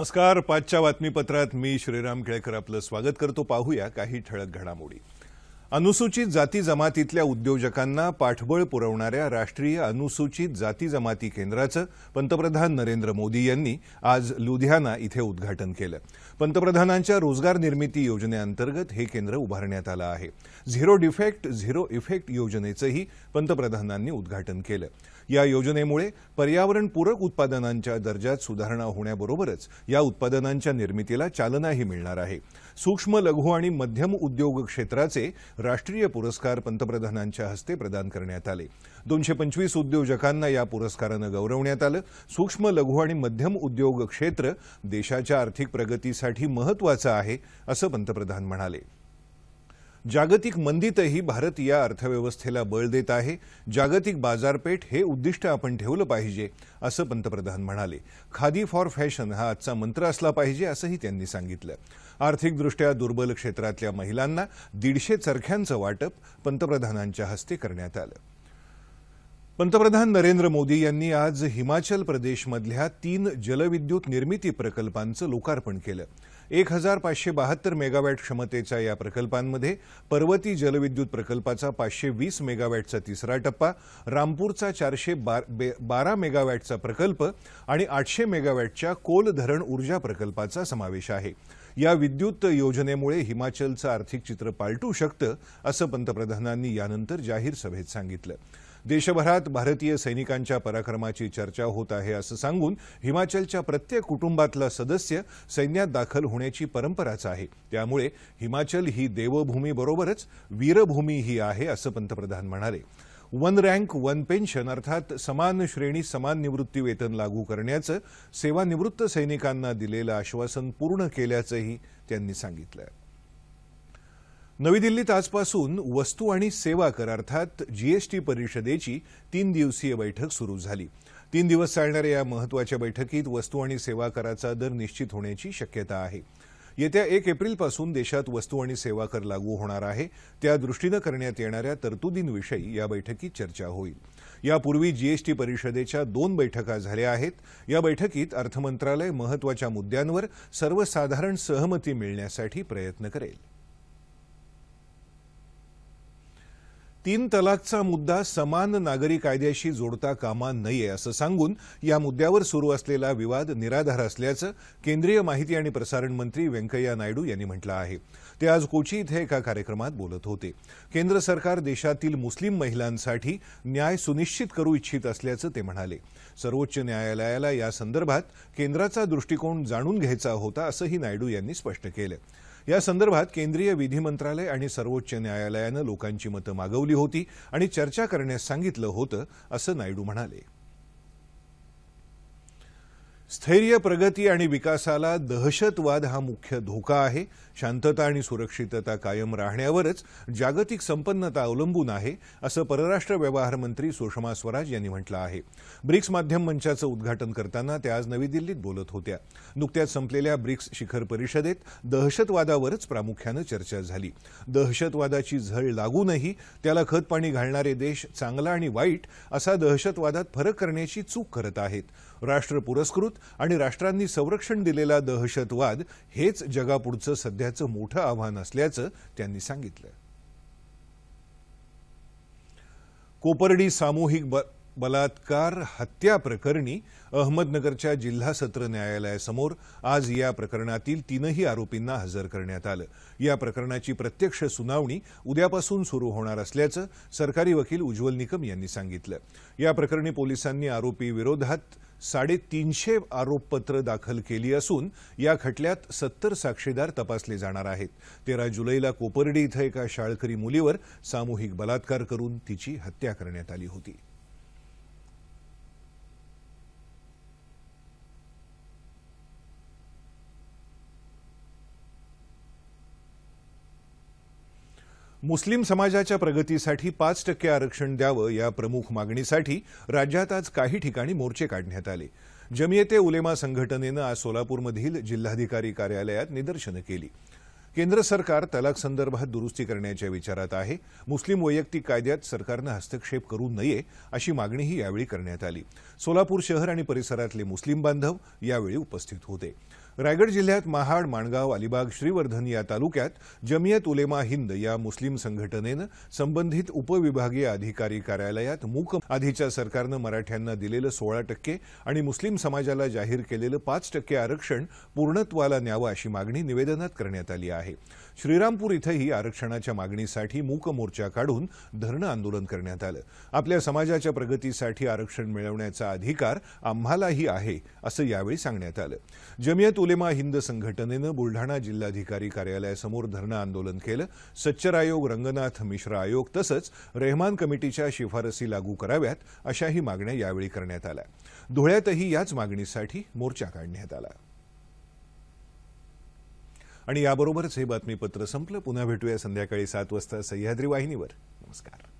नमस्कार. पाचच्या बातमीपत्रात मी श्रीराम केळकर आपलं स्वागत करतो. पाहूया काही ठळक घडामोडी. अनुसूचित जाती जमातीतल्या उद्योजकांना पाठबळ पुरवणाऱ्या राष्ट्रीय अनुसूचित जाती जमाती केंद्राचं पंतप्रधान नरेंद्र मोदी यांनी आज लुधियाना इथे उद्घाटन केलं. पंतप्रधानांच्या रोजगार निर्मिती योजनेअंतर्गत हे केंद्र उभारण्यात आलं आहे. झिरो डिफेक्ट झिरो इफेक्ट योजनेचंही पंतप्रधानांनी उद्घाटन केलं. या योजनेमुळे पर्यावरणपूरक उत्पादनांच्या दर्जात सुधारणा होण्याबरोबरच या उत्पादनांच्या निर्मितीला चालनाही मिळणार आहे. सूक्ष्म लघु आणि मध्यम उद्योग क्षेत्राचे राष्ट्रीय पुरस्कार पंतप्रधानांच्या हस्ते प्रदान करण्यात आले. दोनशे पंचवीस उद्योजकांना या पुरस्कारानं गौरवण्यात आलं. सूक्ष्म लघु आणि मध्यम उद्योग क्षेत्र देशाच्या आर्थिक प्रगतीसाठी महत्वाचं आहे असं पंतप्रधान म्हणाले. जागतिक मंदीतही भारत या अर्थव्यवस्थेला बळ देत आहे. जागतिक बाजारपेठ हे उद्दिष्ट आपण ठेवलं पाहिजे असं पंतप्रधान म्हणाले. खादी फॉर फॅशन हा आजचा मंत्र असला पाहिजे असंही त्यांनी सांगितलं. आर्थिकदृष्ट्या दुर्बल क्षेत्रातल्या महिलांना दीडशे चरख्यांचं वाटप पंतप्रधानांच्या हस्ते करण्यात आलं. पंतप्रधान नरेंद्र मोदी यांनी आज हिमाचल प्रदेशमधल्या तीन जलविद्युत निर्मिती प्रकल्पांचं लोकार्पण केलं. एक हजार पाचशे बहात्तर मेगावॅट क्षमतेच्या या प्रकल्पांमध्ये पर्वती जलविद्युत प्रकल्पाचा पाचशे वीस मेगावॅटचा तिसरा टप्पा रामपूरचा चारशे बारा मेगावॅटचा प्रकल्प आणि आठशे मेगावॅटच्या कोल धरण ऊर्जा प्रकल्पाचा समावेश आहे. या विद्युत योजनेमुळे हिमाचलचं आर्थिक चित्र पालटू शकतं असं पंतप्रधानांनी यानंतर जाहीर सभेत सांगितलं. देशभरात भारतीय सैनिकांच्या पराक्रमाची चर्चा होत आहे असं सांगून हिमाचलच्या प्रत्येक कुटुंबातला सदस्य सैन्यात दाखल होण्याची परंपराच आहे. त्यामुळे हिमाचल ही देवभूमीबरोबरच वीरभूमीही आहे असं पंतप्रधान म्हणाले. वन रँक वन पेन्शन अर्थात समान श्रेणी समान निवृत्ती वेतन लागू करण्याचं सेवानिवृत्त सैनिकांना दिलेलं आश्वासन पूर्ण केल्याचंही त्यांनी सांगितलं नवी दिल्लीत आजपासून वस्तू आणि सेवा कर अर्थात जीएसटी परिषदेची तीन दिवसीय बैठक सुरू झाली. तीन दिवस चालणाऱ्या या महत्त्वाच्या बैठकीत वस्तू आणि सेवा कराचा दर निश्चित होण्याची शक्यता आहे. येत्या एक एप्रिलपासून देशात वस्तू आणि सेवा कर लागू होणार आहे. त्या दृष्टीनं करण्यात येणाऱ्या तरतुदींविषयी या बैठकीत चर्चा होईल. यापूर्वी जीएसटी परिषदेच्या दोन बैठका झाल्या आहेत. या बैठकीत अर्थमंत्रालय महत्त्वाच्या मुद्द्यांवर सर्वसाधारण सहमती मिळण्यासाठी प्रयत्न करेल. तीन तलाकचा मुद्दा समान नागरी कायद्याशी जोडता कामा नये असं सांगून या मुद्द्यावर सुरू असलेला विवाद निराधार असल्याचं केंद्रीय माहिती आणि प्रसारण मंत्री व्यंकय्या नायडू यांनी म्हटलं आहे. ते आज कोची इथे एका कार्यक्रमात बोलत होते. केंद्र सरकार देशातील मुस्लिम महिलांसाठी न्याय सुनिश्चित करू इच्छित असल्याचं ते म्हणाले. सर्वोच्च न्यायालयाला या संदर्भात केंद्राचा दृष्टिकोन जाणून घ्यायचा होता असंही नायडू यांनी स्पष्ट केलं. या संदर्भात केंद्रीय विधी मंत्रालय आणि सर्वोच्च न्यायालयानं लोकांची मतं मागवली होती आणि चर्चा करण्यास सांगितलं होतं असं नायडू म्हणाले. स्थैर्य प्रगती आणि विकासाला दहशतवाद हा मुख्य धोका आहे. शांतता आणि सुरक्षितता कायम राहण्यावरच जागतिक संपन्नता अवलंबून आहे असं परराष्ट्र व्यवहार मंत्री सुषमा स्वराज यांनी म्हटलं आहे. ब्रिक्स माध्यम मंचाचं उद्घाटन करताना त्या आज नवी दिल्लीत बोलत होत्या. नुकत्याच संपलेल्या ब्रिक्स शिखर परिषदेत दहशतवादावरच प्रामुख्यानं चर्चा झाली. दहशतवादाची झळ लागूनही त्याला खतपाणी घालणारे देश चांगला आणि वाईट असा दहशतवादात फरक करण्याची चूक करत आहेत. राष्ट्र पुरस्कृत आणि राष्ट्रांनी संरक्षण दिलेला दहशतवाद हेच जगापुढचं सध्याचं मोठं आव्हान असल्याचं त्यांनी सांगितलं. कोपर्डी सामूहिक बलात्कार हत्या प्रकरणी अहमदनगरच्या जिल्हा सत्र न्यायालयासमोर आज या प्रकरणातील तीनही आरोपींना हजर करण्यात आलं. या प्रकरणाची प्रत्यक्ष सुनावणी उद्यापासून सुरू होणार असल्याचं सरकारी वकील उज्ज्वल निकम यांनी सांगितलं. या प्रकरणी पोलिसांनी आरोपी विरोधात साडेतीनशे आरोपपत्र दाखल केली असून या खटल्यात सत्तर साक्षीदार तपासले जाणार आहेत. तेरा जुलैला कोपर्डी इथं एका शाळकरी मुलीवर सामूहिक बलात्कार करून तिची हत्या करण्यात आली होती. मुस्लिम समाजाच्या प्रगतीसाठी पाच टक्के आरक्षण द्यावं या प्रमुख मागणीसाठी राज्यात आज काही ठिकाणी मोर्चे काढण्यात आले. जमियते उलेमा संघटनेनं आज सोलापूरमधील जिल्हाधिकारी कार्यालयात निदर्शनं केली. केंद्र सरकार तलाक संदर्भात दुरुस्ती करण्याच्या विचारात आहे. मुस्लिम वैयक्तिक कायद्यात सरकारनं हस्तक्षेप करू नये अशी मागणीही यावेळी करण्यात आली. सोलापूर शहर आणि परिसरातले मुस्लिम बांधव यावेळी उपस्थित होते. रायगड जिल्ह्यात महाड माणगाव अलिबाग श्रीवर्धन या तालुक्यात जमियत उलेमा हिंद या मुस्लिम संघटनेनं संबंधित उपविभागीय अधिकारी कार्यालयात मूक आधीच्या सरकारनं मराठ्यांना दिलेलं सोळा टक्के आणि मुस्लिम समाजाला जाहीर केलेलं पाच टक्के आरक्षण पूर्णत्वाला न्यावं अशी मागणी निवेदनात करण्यात आली आहे. श्रीरामपूर इथंही आरक्षणाच्या मागणीसाठी मूक मोर्चा काढून धरणं आंदोलन करण्यात आलं. आपल्या समाजाच्या प्रगतीसाठी आरक्षण मिळवण्याचा अधिकार आम्हालाही आहे असं यावेळी सांगण्यात आलं. जमियत उलेमा हिंद संघटनेनं बुलढाणा जिल्हाधिकारी कार्यालयासमोर धरणं आंदोलन केलं. सच्चर आयोग रंगनाथ मिश्र आयोग तसंच रेहमान कमिटीच्या शिफारसी लागू कराव्यात अशाही मागण्या यावेळी करण्यात आल्या. धुळ्यातही याच मागणीसाठी मोर्चा काढण्यात आला. आणि याबरोबरच हे बातमीपत्र संपलं. पुन्हा भेटूया संध्याकाळी सात वाजता सह्याद्री वाहिनीवर. नमस्कार.